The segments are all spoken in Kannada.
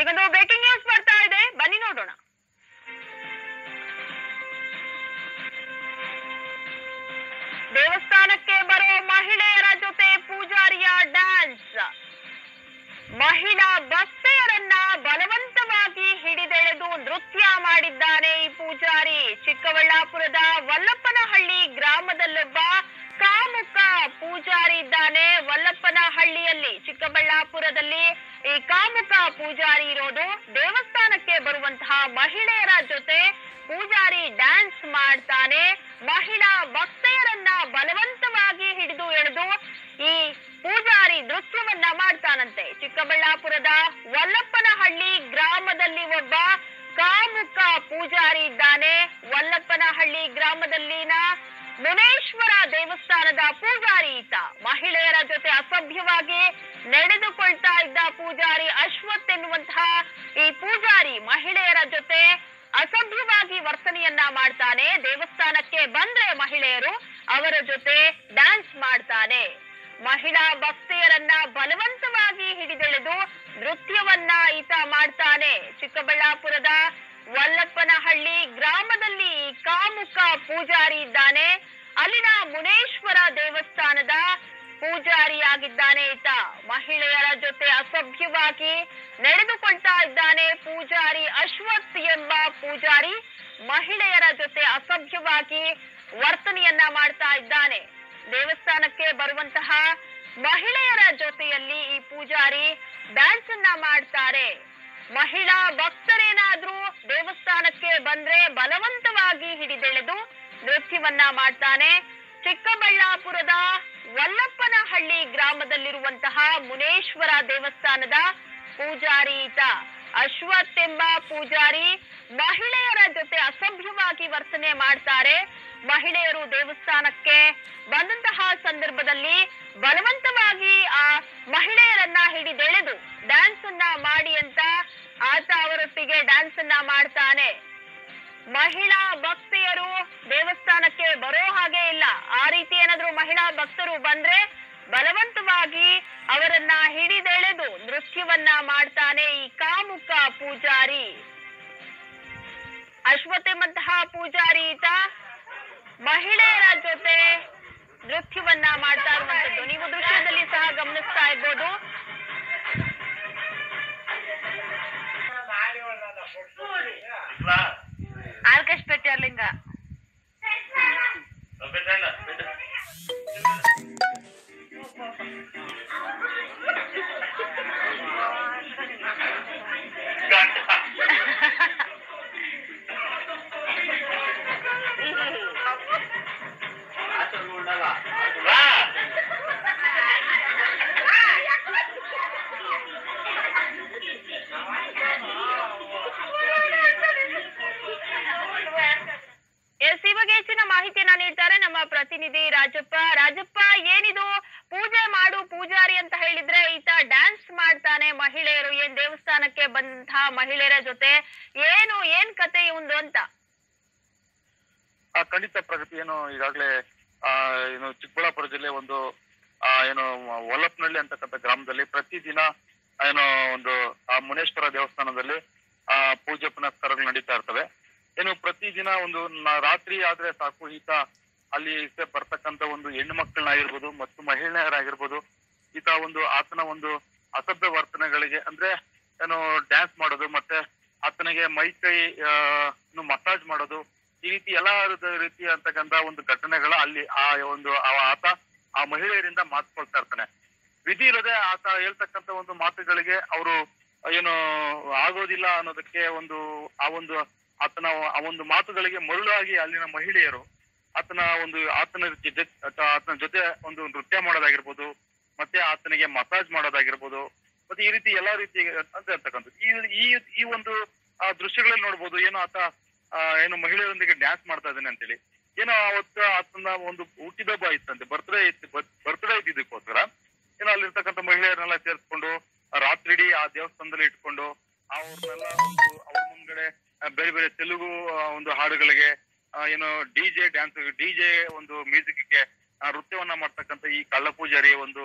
ಈಗೊಂದು ಬ್ರೇಕಿಂಗ್ ನ್ಯೂಸ್ ಬರ್ತಾ ಇದೆ. ಬನ್ನಿ ನೋಡೋಣ. ದೇವಸ್ಥಾನಕ್ಕೆ ಬರೋ ಮಹಿಳೆಯರ ಜೊತೆ ಪೂಜಾರಿಯ ಡ್ಯಾನ್ಸ್ ಮಹಿಳಾ ಭಕ್ತೆಯರನ್ನ ಬಲವಂತವಾಗಿ ಹಿಡಿದೆಳೆದು ನೃತ್ಯ ಮಾಡಿದ್ದಾನೆ ಈ ಪೂಜಾರಿ. ಚಿಕ್ಕಬಳ್ಳಾಪುರದ ವಲ್ಲಪ್ಪನಹಳ್ಳಿ ಗ್ರಾಮದಲ್ಲೊಬ್ಬ ಕಾಮುಕ ಪೂಜಾರಿ ಇದ್ದಾನೆ. ವಲ್ಲಪ್ಪನಹಳ್ಳಿಯಲ್ಲಿ ಚಿಕ್ಕಬಳ್ಳಾಪುರದಲ್ಲಿ ಈ ಕಾಮುಕ ಪೂಜಾರಿ ಇರೋದು ದೇವಸ್ಥಾನಕ್ಕೆ ಬರುವಂತಹ ಮಹಿಳೆಯರ ಜೊತೆ ಪೂಜಾರಿ ಡ್ಯಾನ್ಸ್ ಮಾಡ್ತಾನೆ. ಮಹಿಳಾ ಭಕ್ತೆಯರನ್ನ ಬಲವಂತವಾಗಿ ಹಿಡಿದು ಎಳೆದು ಈ ಪೂಜಾರಿ ನೃತ್ಯವನ್ನ ಮಾಡ್ತಾನಂತೆ. ಚಿಕ್ಕಬಳ್ಳಾಪುರದ ವಲ್ಲಪ್ಪನಹಳ್ಳಿ ಗ್ರಾಮದಲ್ಲಿ ಒಬ್ಬ ಕಾಮುಕ ಪೂಜಾರಿ ಇದ್ದಾನೆ. ವಲ್ಲಪ್ಪನಹಳ್ಳಿ ಗ್ರಾಮದಲ್ಲಿನ ಮುನೇಶ್ವರ ದೇವಸ್ಥಾನದ ಪೂಜಾರಿ ಈತ. ಮಹಿಳೆಯರ ಜೊತೆ ಅಸಭ್ಯವಾಗಿ ನಡೆದುಕೊಳ್ತಾ ಇದ್ದ ಪೂಜಾರಿ ಅಶ್ವತ್ ಎನ್ನುವಂತಹ ಈ ಪೂಜಾರಿ ಮಹಿಳೆಯರ ಜೊತೆ ಅಸಭ್ಯವಾಗಿ ವರ್ತನೆಯನ್ನ ಮಾಡ್ತಾನೆ. ದೇವಸ್ಥಾನಕ್ಕೆ ಬಂದ್ರೆ ಮಹಿಳೆಯರು ಅವರ ಜೊತೆ ಡ್ಯಾನ್ಸ್ ಮಾಡ್ತಾನೆ. ಮಹಿಳಾ ಭಕ್ತೆಯರನ್ನ ಬಲವಂತವಾಗಿ ಹಿಡಿದೆಳೆದು ನೃತ್ಯವನ್ನ ಈತ ಮಾಡ್ತಾನೆ. ಚಿಕ್ಕಬಳ್ಳಾಪುರದ ವಲ್ಲಪ್ಪನಹಳ್ಳಿ ಗ್ರಾಮದಲ್ಲಿ ಕಾಮುಕ ಪೂಜಾರಿ ಇದ್ದಾನೆ. ಅಲ್ಲಿನ ಮುನೇಶ್ವರ ದೇವಸ್ಥಾನದ ಪೂಜಾರಿಯಾಗಿದ್ದಾನೆ ಈತ. ಮಹಿಳೆಯರ ಜೊತೆ ಅಸಭ್ಯವಾಗಿ ನಡೆದುಕೊಳ್ತಾ ಇದ್ದಾನೆ ಪೂಜಾರಿ ಅಶ್ವಥ್ ಎಂಬ ಪೂಜಾರಿ. ಮಹಿಳೆಯರ ಜೊತೆ ಅಸಭ್ಯವಾಗಿ ವರ್ತನೆಯನ್ನ ಮಾಡ್ತಾ ಇದ್ದಾನೆ. ದೇವಸ್ಥಾನಕ್ಕೆ ಬರುವಂತಹ ಮಹಿಳೆಯರ ಜೊತೆಯಲ್ಲಿ ಈ ಪೂಜಾರಿ ಡ್ಯಾನ್ಸ್ ಅನ್ನ ಮಾಡ್ತಾರೆ. ಮಹಿಳಾ ಭಕ್ತರೇನಾದ್ರೂ ದೇವಸ್ಥಾನಕ್ಕೆ ಬಂದ್ರೆ ಬಲವಂತವಾಗಿ ಹಿಡಿದೆಳೆದು ನೃತ್ಯವನ್ನ ಮಾಡ್ತಾನೆ. ಚಿಕ್ಕಬಳ್ಳಾಪುರದ ವಲ್ಲಪ್ಪನಹಳ್ಳಿ ಗ್ರಾಮದಲ್ಲಿರುವಂತಹ ಮುನೇಶ್ವರ ದೇವಸ್ಥಾನದ ಪೂಜಾರಿ ಈತ ಅಶ್ವತ್ ಎಂಬ ಪೂಜಾರಿ ಮಹಿಳೆಯರ ಜೊತೆ ಅಸಭ್ಯವಾಗಿ ವರ್ತನೆ ಮಾಡ್ತಾರೆ. ಮಹಿಳೆಯರು ದೇವಸ್ಥಾನಕ್ಕೆ ಬಂದಂತಹ ಸಂದರ್ಭದಲ್ಲಿ ಬಲವಂತವಾಗಿ ಆ ಮಹಿಳೆಯರನ್ನ ಹಿಡಿದೆಳೆದು ಡ್ಯಾನ್ಸ್ ಅನ್ನ ಮಾಡಿ ಅಂತ ಆತ ಅವರೊಟ್ಟಿಗೆ ಡ್ಯಾನ್ಸ್ ಅನ್ನ ಮಾಡ್ತಾನೆ. ಮಹಿಳಾ ಭಕ್ತಿಯರು ದೇವಸ್ಥಾನಕ್ಕೆ ಬರೋ ಹಾಗೆ ಇಲ್ಲ. ಆ ರೀತಿ ಏನಾದ್ರು ಮಹಿಳಾ ಭಕ್ತರು ಬಂದ್ರೆ ಬಲವಂತವಾಗಿ ಅವರನ್ನ ಹಿಡಿದೆಳೆದು ನೃತ್ಯವನ್ನ ಮಾಡ್ತಾನೆ ಈ ಕಾಮುಕ ಪೂಜಾರಿ. ಅಶ್ವಥ್ ಮಂತಹ ಪೂಜಾರಿ ಈತ ಮಹಿಳೆಯರ ಜೊತೆ ನೃತ್ಯವನ್ನ ಮಾಡ್ತಾ ಇರುವಂತದ್ದು. ನೀವು ದೃಶ್ಯದಲ್ಲಿ ಸಹ ಗಮನಿಸ್ತಾ ಇರ್ಬೋದು. ಬಗ್ಗೆ ಹೆಚ್ಚಿನ ಮಾಹಿತಿಯನ್ನ ನೀಡ್ತಾರೆ ನಮ್ಮ ಪ್ರತಿನಿಧಿ ರಾಜಪ್ಪ. ರಾಜಪ್ಪ, ಏನಿದು? ಪೂಜೆ ಮಾಡು, ಪೂಜಾರಿ ಅಂತ ಹೇಳಿದ್ರೆ ಈತ ಡ್ಯಾನ್ಸ್ ಮಾಡ್ತಾನೆ. ಮಹಿಳೆಯರು ಏನ್ ದೇವಸ್ಥಾನಕ್ಕೆ ಬಂದ ಮಹಿಳೆಯರ ಜೊತೆ ಏನು, ಏನ್ ಕತೆ ಇವಂದು ಅಂತ? ಖಂಡಿತ ಪ್ರಗತಿ, ಏನು ಈಗಾಗಲೇ, ಆ, ಏನು ಚಿಕ್ಕಬಳ್ಳಾಪುರ ಜಿಲ್ಲೆ ಒಂದು, ಆ, ಏನು ಒಲಪ್ನಳ್ಳಿ ಅಂತಕ್ಕಂಥ ಗ್ರಾಮದಲ್ಲಿ ಪ್ರತಿದಿನ ಏನು ಒಂದು, ಆ, ಮುನೇಶ್ವರ ದೇವಸ್ಥಾನದಲ್ಲಿ, ಆ, ಪೂಜೆ ಪುನಸ್ಕಾರಗಳು ನಡೀತಾ ಇರ್ತವೆ. ಏನು ಪ್ರತಿದಿನ ಒಂದು ರಾತ್ರಿ ಆದ್ರೆ ಸಾಕು. ಈತ ಅಲ್ಲಿ ಬರ್ತಕ್ಕಂತ ಒಂದು ಹೆಣ್ಣು ಮಕ್ಕಳನ್ನಾಗಿರ್ಬೋದು, ಮತ್ತು ಮಹಿಳೆಯರಾಗಿರ್ಬೋದು, ಈತ ಒಂದು ಆತನ ಒಂದು ಅಸಭ್ಯ ವರ್ತನೆಗಳಿಗೆ ಅಂದ್ರೆ ಏನು ಡ್ಯಾನ್ಸ್ ಮಾಡೋದು, ಮತ್ತೆ ಆತನಿಗೆ ಮೈ ಕೈ ಮಸಾಜ್ ಮಾಡೋದು, ಈ ರೀತಿ ಎಲ್ಲಾ ರೀತಿ ಅಂತಕ್ಕಂತ ಒಂದು ಘಟನೆಗಳ ಅಲ್ಲಿ ಆ ಒಂದು ಆತ ಆ ಮಹಿಳೆಯರಿಂದ ಮಾತುಕೊಳ್ತಾ ಇರ್ತಾನೆ. ವಿಧಿ ಇಲ್ಲದೆ ಆತ ಹೇಳ್ತಕ್ಕಂತ ಒಂದು ಮಾತುಗಳಿಗೆ ಅವರು ಏನು ಆಗೋದಿಲ್ಲ ಅನ್ನೋದಕ್ಕೆ ಒಂದು ಆ ಒಂದು ಆತನ ಆ ಒಂದು ಮಾತುಗಳಿಗೆ ಮರುಳಾಗಿ ಅಲ್ಲಿನ ಮಹಿಳೆಯರು ಆತನ ಒಂದು ಆತನ ಆತನ ಜೊತೆ ಒಂದು ನೃತ್ಯ ಮಾಡೋದಾಗಿರ್ಬೋದು, ಮತ್ತೆ ಆತನಿಗೆ ಮಸಾಜ್ ಮಾಡೋದಾಗಿರ್ಬೋದು, ಮತ್ತೆ ಈ ರೀತಿ ಎಲ್ಲಾ ರೀತಿ ಅಂತ ಇರ್ತಕ್ಕಂಥದ್ದು. ಈ ಈ ಒಂದು ದೃಶ್ಯಗಳಲ್ಲಿ ನೋಡ್ಬೋದು, ಏನು ಆತ ಏನು ಮಹಿಳೆಯರೊಂದಿಗೆ ಡ್ಯಾನ್ಸ್ ಮಾಡ್ತಾ ಇದ್ದಾನೆ ಅಂತೇಳಿ. ಏನೋ ಅವತ್ತು ಆತನ ಒಂದು ಹುಟ್ಟಿದಬ್ಬ ಇತ್ತಂತೆ ಬರ್ತ್ಡೇ ಇತ್ತು ಬರ್ತ್ಡೇ ಇದ್ದಿದ್ದಕ್ಕೋಸ್ಕರ ಏನೋ ಅಲ್ಲಿರ್ತಕ್ಕಂಥ ಮಹಿಳೆಯರನ್ನೆಲ್ಲ ಸೇರಿಸ್ಕೊಂಡು ರಾತ್ರಿ ಇಡೀ ಆ ದೇವಸ್ಥಾನದಲ್ಲಿ ಇಟ್ಕೊಂಡು ಅವ್ರನ್ನೆಲ್ಲ ಅವ್ರ ಮುಂದ್ಗಡೆ ಬೇರೆ ಬೇರೆ ತೆಲುಗು ಒಂದು ಹಾಡುಗಳಿಗೆ ಏನು ಡಿ ಡಿಜೆ ಡ್ಯಾನ್ಸ್ ಡಿಜೆ ಒಂದು ಮ್ಯೂಸಿಕ್ಗೆ ನೃತ್ಯವನ್ನ ಮಾಡ್ತಕ್ಕಂಥ ಈ ಕಳ್ಳ ಪೂಜಾರಿಯ ಒಂದು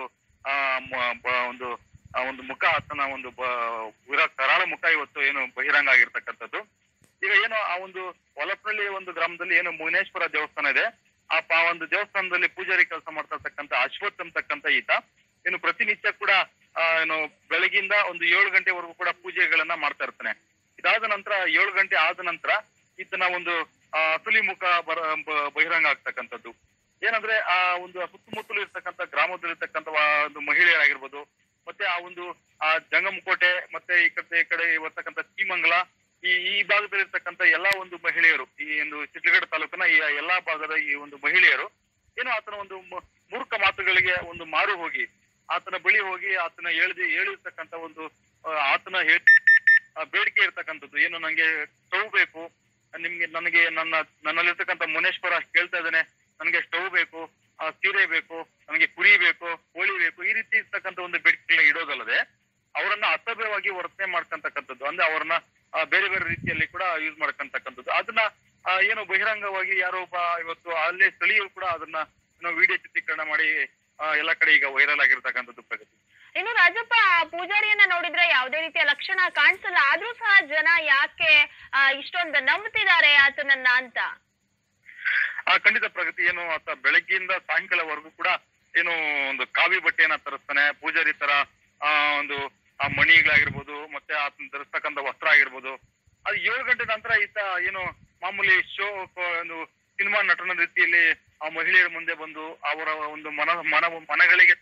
ಒಂದು ಒಂದು ಮುಖ, ಆತನ ಒಂದು ಕರಾಳ ಮುಖ ಇವತ್ತು ಏನು ಬಹಿರಂಗ ಆಗಿರ್ತಕ್ಕಂಥದ್ದು. ಈಗ ಏನು ಆ ಒಂದು ಹೊಲಪಳ್ಳಿ ಒಂದು ಗ್ರಾಮದಲ್ಲಿ ಏನು ಮುನೇಶ್ವರ ದೇವಸ್ಥಾನ ಇದೆ. ಆ ಒಂದು ದೇವಸ್ಥಾನದಲ್ಲಿ ಪೂಜಾರಿ ಕೆಲಸ ಮಾಡ್ತಾ ಇರ್ತಕ್ಕಂಥ ಅಶ್ವಥ್ ಅಂತಕ್ಕಂಥ ಈತ. ಏನು ಪ್ರತಿನಿತ್ಯ ಕೂಡ ಏನು ಬೆಳಗಿಂದ ಒಂದು ಏಳು ಗಂಟೆವರೆಗೂ ಕೂಡ ಪೂಜೆಗಳನ್ನ ಮಾಡ್ತಾ ಇರ್ತಾನೆ. ಇದಾದ ನಂತರ ಏಳು ಗಂಟೆ ಆದ ನಂತರ ಇದನ್ನ ಒಂದು ಅಸಲಿ ಮುಖ ಬರ ಬಹಿರಂಗ ಆಗ್ತಕ್ಕಂಥದ್ದು. ಏನಂದ್ರೆ ಆ ಒಂದು ಸುತ್ತಮುತ್ತಲು ಇರ್ತಕ್ಕಂಥ ಗ್ರಾಮದಲ್ಲಿರ್ತಕ್ಕಂಥ ಒಂದು ಮಹಿಳೆಯರಾಗಿರ್ಬೋದು ಮತ್ತೆ ಆ ಒಂದು ಆ ಜಂಗಮಕೋಟೆ ಮತ್ತೆ ಈ ಕಡೆ ಈ ಕಡೆ ಬರ್ತಕ್ಕಂಥ ಶ್ರೀಮಂಗಲ ಈ ಈ ಭಾಗದಲ್ಲಿರ್ತಕ್ಕಂಥ ಎಲ್ಲಾ ಒಂದು ಮಹಿಳೆಯರು ಈ ಒಂದು ಚಿತ್ರಗಡ ತಾಲೂಕಿನ ಈ ಎಲ್ಲಾ ಭಾಗದ ಈ ಒಂದು ಮಹಿಳೆಯರು ಏನು ಆತನ ಒಂದು ಮೂರ್ಖ ಮಾತುಗಳಿಗೆ ಒಂದು ಮಾರು ಹೋಗಿ ಆತನ ಬಳಿ ಹೋಗಿ ಆತನ ಹೇಳಿದ ಹೇಳಿರ್ತಕ್ಕಂಥ ಒಂದು ಆತನ ಹೇ- ಆ, ಬೇಡಿಕೆ ಇರ್ತಕ್ಕಂಥದ್ದು. ಏನು ನಂಗೆ ಸ್ಟವ್ ಬೇಕು ನಿಮ್ಗೆ ನನಗೆ ನನ್ನ ನನ್ನಲ್ಲಿರ್ತಕ್ಕಂಥ ಮುನೇಶ್ವರ ಕೇಳ್ತಾ ಇದ್ದಾನೆ ನನಗೆ ಸ್ಟವ್ ಬೇಕು ಆ, ಸೀರೆ ಬೇಕು ನನಗೆ ಕುರಿ ಬೇಕು ಕೋಳಿ ಬೇಕು ಈ ರೀತಿ ಇರ್ತಕ್ಕಂಥ ಒಂದು ಬೇಡಿಕೆಗಳನ್ನ ಇಡೋದಲ್ಲದೆ ಅವರನ್ನ ಅಸಭ್ಯವಾಗಿ ವರ್ತನೆ ಮಾಡ್ಕಂತಕ್ಕಂಥದ್ದು ಅಂದ್ರೆ ಅವರನ್ನ ಬೇರೆ ಬೇರೆ ರೀತಿಯಲ್ಲಿ ಕೂಡ ಯೂಸ್ ಮಾಡ್ಕೊಂತಕ್ಕಂಥದ್ದು. ಅದನ್ನ ಏನು ಬಹಿರಂಗವಾಗಿ ಯಾರೋ ಒಬ್ಬ ಇವತ್ತು ಅಲ್ಲೇ ಸ್ಥಳೀಯರು ಕೂಡ ಅದನ್ನ ವಿಡಿಯೋ ಚಿತ್ರೀಕರಣ ಮಾಡಿ ಎಲ್ಲ ಕಡೆ ಈಗ ವೈರಲ್ ಆಗಿರ್ತಕ್ಕಂಥದ್ದು ಪ್ರಗತಿ. ಇನ್ನು ರಾಜಪ್ಪ ಪೂಜಾರಿಯನ್ನ ನೋಡಿದ್ರೆ ಯಾವುದೇ ರೀತಿಯ ಲಕ್ಷಣ ಕಾಣಿಸಲ್ಲ. ಆದ್ರೂ ಸಹ ಜನ ಯಾಕೆ ಇಷ್ಟೊಂದು ನಂಬುತ್ತಿದ್ದಾರೆ ಆತನನ್ನ ಅಂತ? ಖಂಡಿತ ಪ್ರಗತಿ. ಏನು, ಆತ ಬೆಳಗ್ಗೆಯಿಂದ ಸಾಯಂಕಾಲವರೆಗೂ ಕೂಡ ಏನು, ಒಂದು ಕಾವಿ ಬಟ್ಟೆಯನ್ನ ತರಿಸ್ತಾನೆ. ಪೂಜಾರಿ ತರ, ಆ, ಒಂದು, ಆ, ಮಣಿಗಳಾಗಿರ್ಬೋದು, ಮತ್ತೆ ಆತನ ಧರಿಸ್ತಕ್ಕಂಥ ವಸ್ತ್ರ ಆಗಿರ್ಬೋದು. ಅದು ಏಳು ಗಂಟೆ ನಂತರ ಈತ ಏನು, ಮಾಮೂಲಿ ಶೋ ಒಂದು ಸಿನಿಮಾ ನಟನ ರೀತಿಯಲ್ಲಿ ಆ ಮಹಿಳೆಯರ ಮುಂದೆ ಬಂದು ಅವರ ಒಂದು ಮನ ಮನ ಮನಗಳಿಗೆ